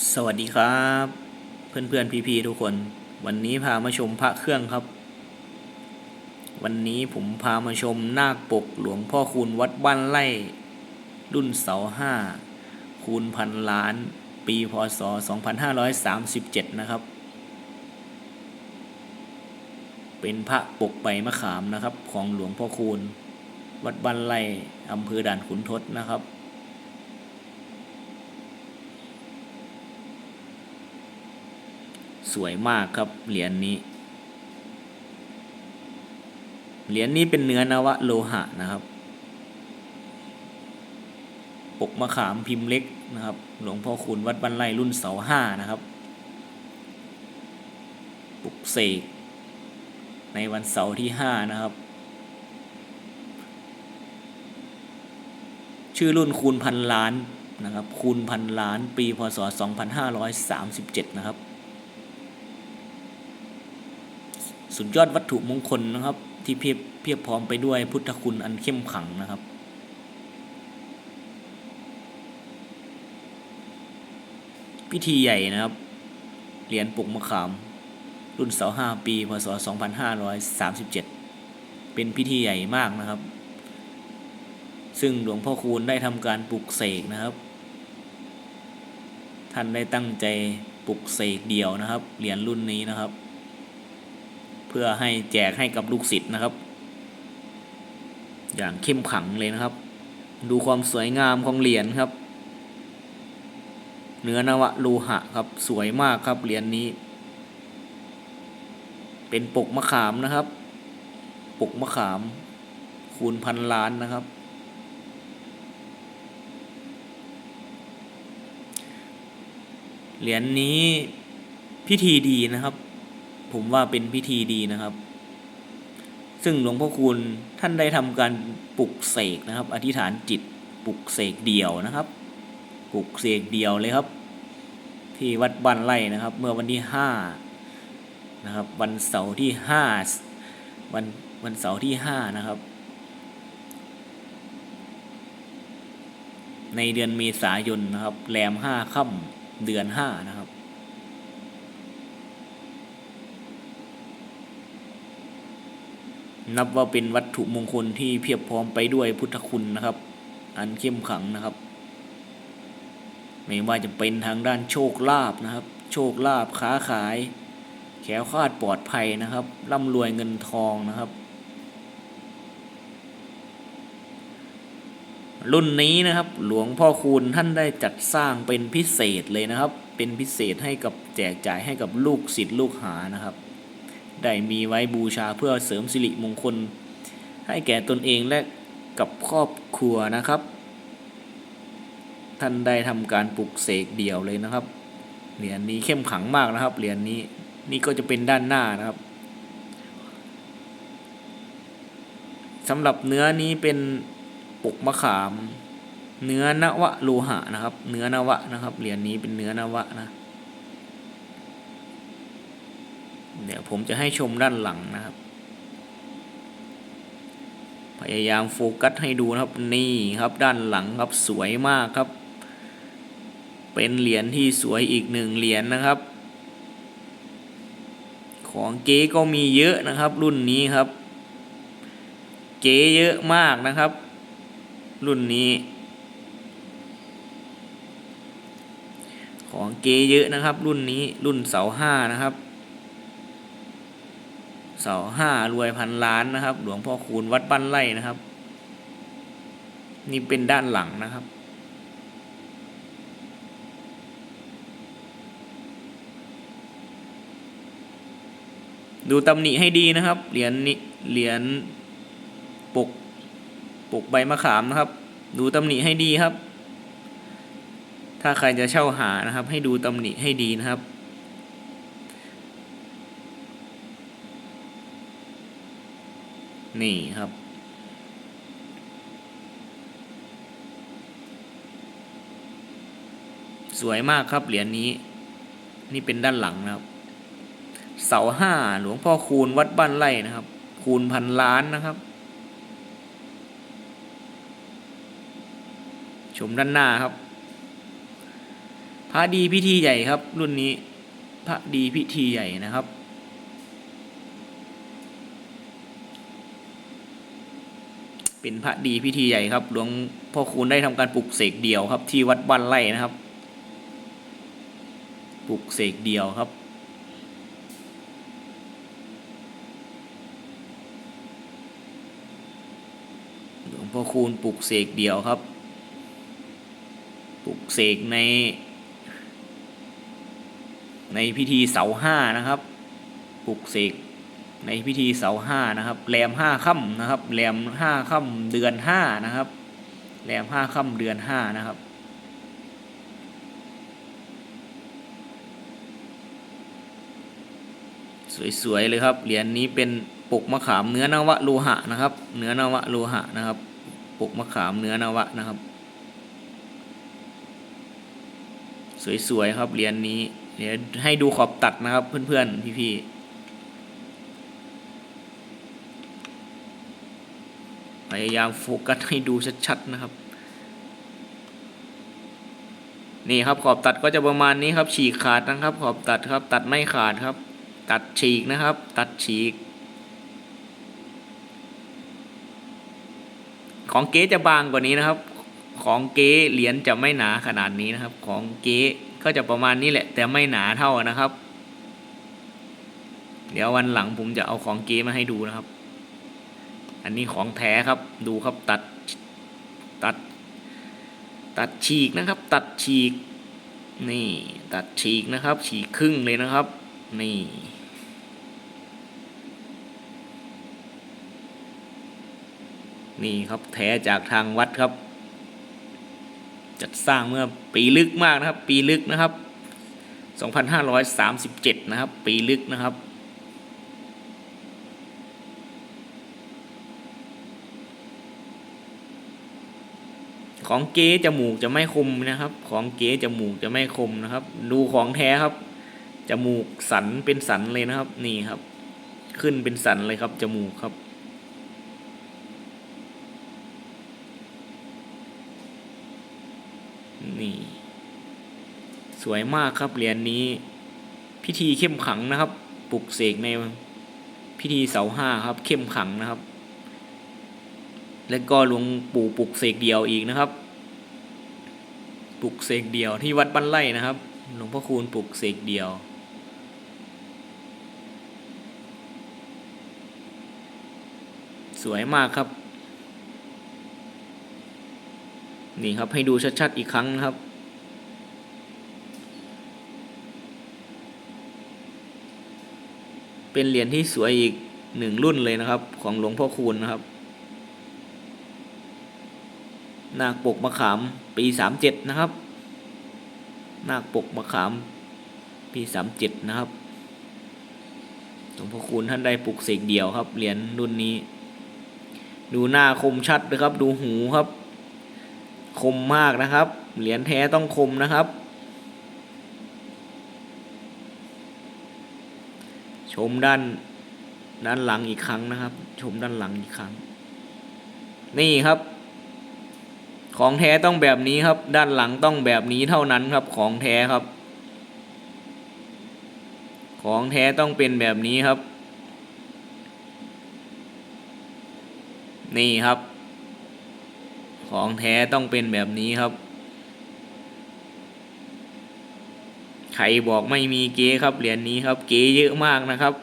สวัสดีครับ เพื่อนเพื่อนพี่พี่ๆทุกคน วันนี้พามาชมพระเครื่องครับ วันนี้ผมพามาชมนาคปกหลวงพ่อคูณวัดบ้านไร่ รุ่นเสาห้าคูณพันล้าน ปีพศ 2537 นะครับ เป็นพระปกใบมะขามนะครับ ของหลวงพ่อคูณ วัดบ้านไร่อำเภอด่านขุนทดนะครับ สวยมากครับเหรียญนี้ เหรียญนี้เป็นเนื้อนวะโลหะนะครับ ปกมะขามพิมพ์เล็กนะครับ หลวงพ่อคุณวัดบ้านไร่รุ่นเสาห้านะครับ ปลุกเสกในวันเสาร์ที่ห้านะครับ ชื่อรุ่นคูณพันล้านนะครับคูณพันล้านปีพศ 2537 นะครับ สุดยอดวัตถุมงคลนะครับ ที่เพียบเพียบพร้อมไปด้วยพุทธคุณอันเข้มขังนะครับ พิธีใหญ่นะครับ เหรียญปุกมะขาม รุ่นเสาห้าปีพศ2537 เป็นพิธีใหญ่มากนะครับ ซึ่งหลวงพ่อคูณได้ทำการปลุกเสกนะครับท่านได้ตั้งใจปลุกเสกเดี่ยวนะครับ เหรียญรุ่นนี้นะครับ เพื่อให้แจกให้กับลูกศิษย์นะครับ อย่างเข้มขังเลยนะครับ ดูความสวยงามของเหรียญครับ เนื้อนวะโลหะครับสวยมากครับเหรียญนี้ เป็นปกมะขามนะครับ ปกมะขาม คูณพันล้านนะครับเหรียญนี้พิธีดีนะครับ ผมว่าเป็นพิธีดีนะครับ ซึ่งหลวงพ่อคูณท่านได้ทำการปลุกเสกนะครับ อธิษฐานจิตปลุกเสกเดี่ยวนะครับ ปลุกเสกเดี่ยวเลยครับ ที่วัดบ้านไร่นะครับ เมื่อวันที่ห้านะครับ วันเสาร์ที่ห้าวันวันเสาร์ที่ห้านะครับ ในเดือนเมษายนนะครับ แรมห้าค่ำเดือนห้านะครับ นับว่าเป็นวัตถุมงคลที่เพียบพร้อมไปด้วยพุทธคุณนะครับ อันเข้มขังนะครับ ไม่ว่าจะเป็นทางด้านโชคลาภนะครับ โชคลาภค้าขาย แขวคาดปลอดภัยนะครับร่ำรวยเงินทองนะครับ รุ่นนี้นะครับ หลวงพ่อคูณท่านได้จัดสร้างเป็นพิเศษเลยนะครับ เป็นพิเศษให้กับแจกจ่ายให้กับลูกศิษย์ลูกหานะครับ ได้มีไว้บูชาเพื่อเสริมสิริมงคล ให้แก่ตนเองและกับครอบครัวนะครับ ท่านได้ทำการปลุกเสกเดี่ยวเลยนะครับ เหรียญนี้เข้มขังมากนะครับ เหรียญนี้นี่ก็จะเป็นด้านหน้านะครับสำหรับเนื้อนี้เป็นปกมะขาม เนื้อนวะโลหะนะครับ เนื้อนวะนะครับ เหรียญนี้เป็นเนื้อนวะนะ เดี๋ยวผมจะให้ชมด้านหลังนะครับ พยายามโฟกัสให้ดูนะครับนี่ครับด้านหลังครับสวยมากครับ เป็นเหรียญที่สวยอีกหนึ่งเหรียญนะครับ ของเก๊ก็มีเยอะนะครับ รุ่นนี้ครับ เก๊เยอะมากนะครับ รุ่นนี้ของเก๊เยอะนะครับ รุ่นนี้รุ่นเสาห้านะครับ เสาห้ารวยพันล้านนะครับ หลวงพ่อคูณวัดบ้านไร่นะครับ นี่เป็นด้านหลังนะครับ ดูตำหนิให้ดีนะครับ เหรียญนี้เหรียญปกปกใบมะขามนะครับ ดูตำหนิให้ดีครับ ถ้าใครจะเช่าหานะครับ ให้ดูตำหนิให้ดีนะครับ นี่ครับ สวยมากครับเหรียญนี้ นี่เป็นด้านหลังนะครับ เสาห้าหลวงพ่อคูณวัดบ้านไร่นะครับ คูณพันล้านนะครับ ชมด้านหน้าครับพระดีพิธีใหญ่ครับ รุ่นนี้พระดีพิธีใหญ่นะครับ เป็นพระดีพิธีใหญ่ครับหลวงพ่อคูณได้ทำการปลุกเสกเดี่ยวครับ ที่วัดบ้านไร่นะครับ ปลุกเสกเดี่ยวครับ หลวงพ่อคูณปลุกเสกเดี่ยวครับ ปลุกเสกใน ในพิธีเสาห้านะครับ ปลุกเสก ในพิธีเสาห้านะครับแรมห้าค่ำนะครับแรมห้าค่ำเดือนห้านะครับแรมห้าค่ำเดือนห้านะครับ สวยๆเลยครับเหรียญนี้เป็นปกมะขามเนื้อนวะโลหะนะครับ เนื้อนวะโลหะนะครับ ปกมะขามเนื้อนวะนะครับ สวยๆครับเหรียญนี้ เดี๋ยวให้ดูขอบตัดนะครับเพื่อนๆพี่ๆ พยายามโฟกัสให้ดูชัดๆนะครับ นี่ครับขอบตัดก็จะประมาณนี้ครับ ฉีกขาดนะครับ ขอบตัดครับ ตัดไม่ขาดครับ ตัดฉีกนะครับ ตัดฉีก ของเก๊จะบางกว่านี้นะครับ ของเก๊เหรียญจะไม่หนาขนาดนี้นะครับ ของเก๊ก็จะประมาณนี้แหละ แต่ไม่หนาเท่านะครับ เดี๋ยววันหลังผมจะเอาของเก๊มาให้ดูนะครับ อันนี้ของแท้ครับดูครับตัดตัด ตัดฉีกนะครับ ตัดฉีก นี่ ตัดฉีกนะครับ ฉีกครึ่งเลยนะครับ นี่นี่ครับแท้จากทางวัดครับ จัดสร้างเมื่อปีลึกมากนะครับ ปีลึกนะครับ 2537 นะครับ ปีลึกนะครับ ของเก๊จมูกจะไม่คมนะครับ ของเก๊จมูกจะไม่คมนะครับ ดูของแท้ครับจมูกสันเป็นสันเลยนะครับ นี่ครับ ขึ้นเป็นสันเลยครับจมูกครับนี่ สวยมากครับเหรียญนนี้ พิธีเข้มขังนะครับ ปลุกเสกในพิธีเสาห้าครับ เข้มขังนะครับ แล้วก็หลวงปู่ปลุกเสกเดียวอีกนะครับ ปลุกเสกเดียวที่วัดบ้านไร่นะครับ หลวงพ่อคูณปลุกเสกเดียว สวยมากครับ นี่ครับให้ดูชัดๆอีกครั้งนะครับเป็นเหรียญที่สวยอีกหนึ่งรุ่นเลยนะครับ ของหลวงพ่อคูณนะครับ นาคปกมะขามปีสามเจ็ดนะครับ นาคปกมะขามปีสามเจ็ดนะครับหลวงพ่อคูณท่านได้ปลุกเสกเดี่ยวครับ เหรียญรุ่นนี้ ดูหน้าคมชัดนะครับ ดูหูครับ คมมากนะครับ เหรียญแท้ต้องคมนะครับ ชมด้านด้านหลังอีกครั้งนะครับ ชมด้านหลังอีกครั้ง นี่ครับ ของแท้ต้องแบบนี้ครับ ด้านหลังต้องแบบนี้เท่านั้นครับ ของแท้ครับ ของแท้ต้องเป็นแบบนี้ครับ นี่ครับ ของแท้ต้องเป็นแบบนี้ครับใครบอกไม่มีเก๊ครับเหรียญนี้ครับ เก๊เยอะมากนะครับ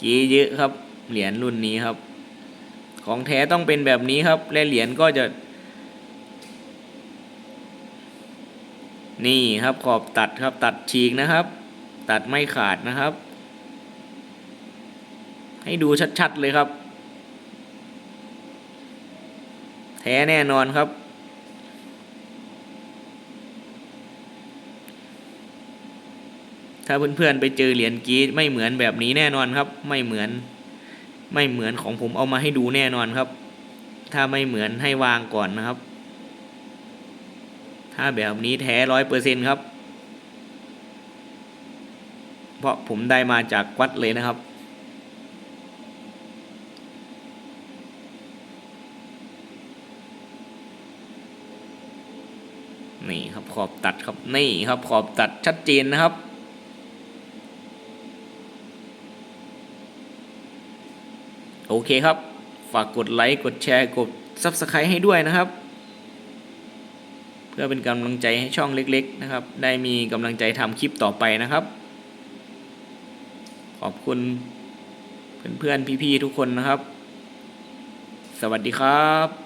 เก๊เยอะครับ เหรียญรุ่นนี้ครับ ของแท้ต้องเป็นแบบนี้ครับ และเหรียญก็จะ นี่ครับขอบตัดครับตัดฉีกนะครับ ตัดไม่ขาดนะครับ ให้ดูชัดๆเลยครับ แท้แน่นอนครับถ้าเพื่อนๆไปเจอเหรียญกรีดไม่เหมือนแบบนี้แน่นอนครับ ไม่เหมือน ไม่เหมือนของผมเอามาให้ดูแน่นอนครับ ถ้าไม่เหมือนให้วางก่อนนะครับ ถ้าแบบนี้แท้ร้อยเปอร์เซ็นครับ เพราะผมได้มาจากวัดเลยนะครับนี่ครับขอบตัดครับนี่ครับขอบตัดชัดเจนนะครับ โอเคครับ ฝากกดไลค์กดแชร์กด Subscribe ให้ด้วยนะครับ เพื่อเป็นกำลังใจให้ช่องเล็ก ๆ นะครับ ได้มีกำลังใจทำคลิปต่อไปนะครับ ขอบคุณเพื่อนๆพี่ๆทุกคนนะครับ สวัสดีครับ